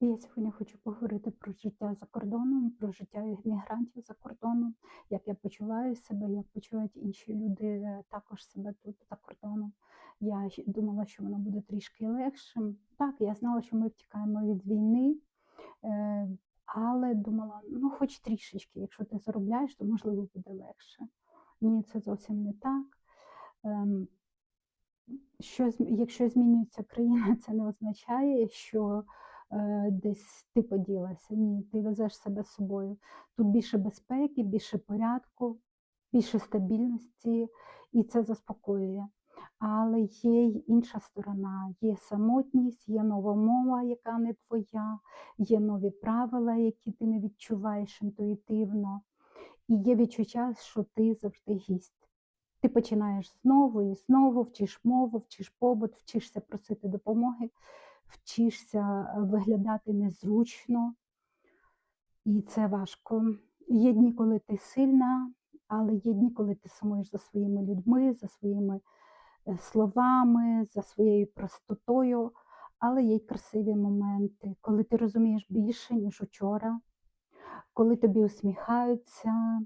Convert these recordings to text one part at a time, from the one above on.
Я сьогодні хочу поговорити про життя за кордоном, про життя іммігрантів за кордоном, як я почуваю себе, як почувають інші люди е, також себе тут за кордоном. Я думала, що воно буде трішки легшим. Так, я знала, що ми втікаємо від війни, е, але думала, ну хоч трішечки, якщо ти заробляєш, то можливо буде легше. Ні, це зовсім не так. Ем, що, якщо змінюється країна, це не означає, що десь ти поділася. Ні, ти везеш себе з собою. Тут більше безпеки, більше порядку, більше стабільності, і це заспокоює. Але є й інша сторона, є самотність, є нова мова, яка не твоя, є нові правила, які ти не відчуваєш інтуїтивно, і є відчуття, що ти завжди гість. Ти починаєш знову і знову, вчиш мову, вчиш побут, вчишся просити допомоги, вчишся е, виглядати незручно, і це важко. Є дні, коли ти сильна, але є дні, коли ти сумуєш за своїми людьми, за своїми е, словами, за своєю простотою. Але є й красиві моменти, коли ти розумієш більше, ніж учора, коли тобі усміхаються,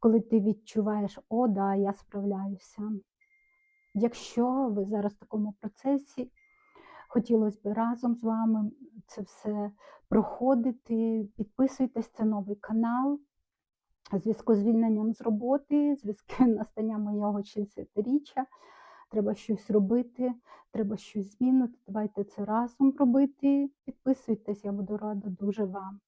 коли ти відчуваєш, о, да, я справляюся. Якщо ви зараз в такому процесі, хотілося б разом з вами це все проходити, підписуйтесь, це новий канал. Зв'язку з звільненням з роботи, зв'язки настанням моєго 60-річчя, треба щось робити, треба щось змінити. Давайте це разом робити. Підписуйтесь, я буду рада дуже вам.